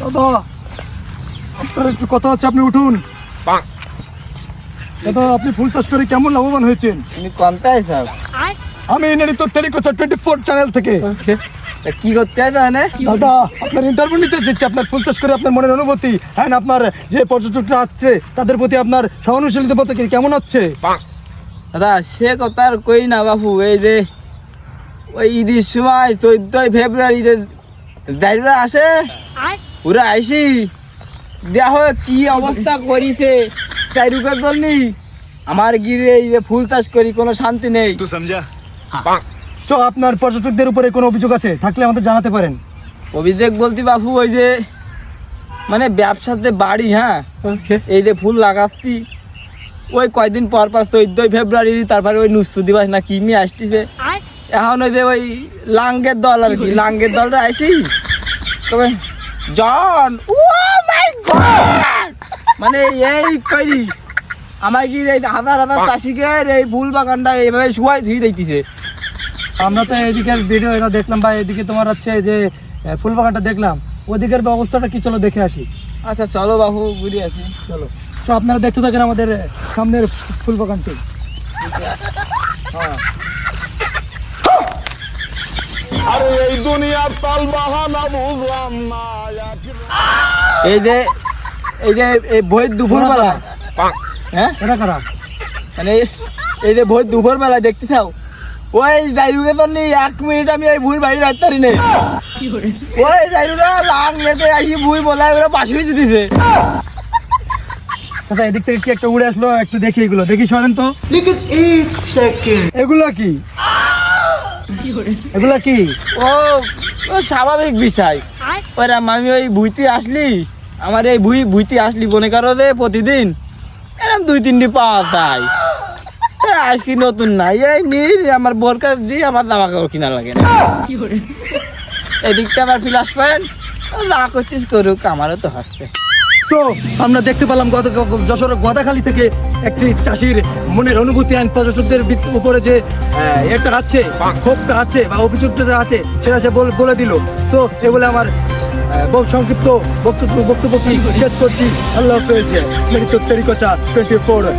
দাদা আপনার একটু কথা হচ্ছে আপনি উঠুন। দাদা আপনি ফুল চাষ করে কেমন লাভবান হয়েছেন? কোনটাই আমি তো তেরি কথা টোয়েন্টি ফোর চ্যানেল থেকে কি করতে হয় তাহলে? দাদা আপনার ইন্টারভিউ নিতে চাইছি আপনার ফুল চাষ করে আপনার মনের অনুভূতি হ্যাঁ আপনার যে পর্যটকরা আসছে তাদের প্রতি আপনার সহানুশীলতা কি কেমন হচ্ছে? দাদা সে কথা আর কই না বাপু এই যে ওই ঈদের সময় চোদ্দই ফেব্রুয়ারিতে দাঁড়িয়ে আসে ওরা আইসি। দেখো কি অবস্থা করিছে তাই রুকের জন্যি। আমার গিরে যে ফুল চাষ করি কোনো শান্তি নেই। তু সমঝা। তো আপনার পর্যটকদের উপরে কোনো অভিযোগ আছে? থাকলে আমাদের জানাতে পারেন। অভিষেক বলতে বাপু ওই যে মানে ব্যবসাতে বাড়ি হ্যাঁ? এই যে ফুল লাগাচ্ছি। ওই কয়দিন পর পর চোদ্দই ফেব্রুয়ারি তারপরে ওই নুসু দিবাস না কিমি আসতেছে। এখন ওই যে ওই লাঙ্গের দল আর কি লাঙ্গের দলটা আইসি। তবে জন। ও মাই গড মানে এই করি আমার কি এই হাজার হাজার চাষিকে এই ফুল বাগানটা এইভাবে শুয়াই ধুই দিতেছে। আমরা তো এদিকের ভিডিও এটা দেখলাম বা এদিকে তোমার হচ্ছে যে ফুল বাগানটা দেখলাম। ওদিকের অবস্থাটা কি চলো দেখে আসি। আচ্ছা চলো বাবু ঘুরে আসি। চলো। তো আপনারা দেখতে থাকেন আমাদের সামনের ফুল বাগানটি। আরে এই দুনিয়ার তাল বাহানা বুঝলাম না। এই যে এই যে এই বইয়ের দুপুরবেলা হ্যাঁ? এটা করা? মানে এই যে বইয়ের দুপুরবেলা দেখতে চাও? ওই জাইরুকে তো নি এক মিনিট আমি এই ভুই বাইরে রাখতে পারি নে ওই জাইরুরা লাগ লেতে আই ভুই বলা ওরা পাশেই দিতেছে আচ্ছা এদিক থেকে কি একটা উড়ে আসলো? একটু দেখি এগুলো। দেখি শোনেন তো। এগুলো কি? এগুলো কি? ও ও স্বাভাবিক বিষয়। ওরা আমি ওই ভুইতে আসলি আমার এই ভুই ভুইতে আসলি মনে করো যে প্রতিদিন। এরকম দুই তিনটি পাওয়া যায়। আজকে নতুন নাই? এই নীল আমার বোরকা দিয়ে আমার জামা কাপড় কিনা লাগে না। এদিকটা আবার ফিলাস পান যা করছিস করুক আমারও তো হচ্ছে তো আমরা দেখতে পেলাম গত গ- যশোর গদাখালী থেকে একটি চাষির মনের অনুভূতি আইন প্রশাসকদের উপরে যে এটা আছে, ক্ষোভটা আছে বা অভিযোগটা আছে, সেটা সে বল- দিল। তো এ বলে আমার বহু সংক্ষিপ্ত বক্তব্য বক্তব্য শেষ করছি। আল্লাহ হাফেজ। মেরি তো টোয়েন্টি ফোর।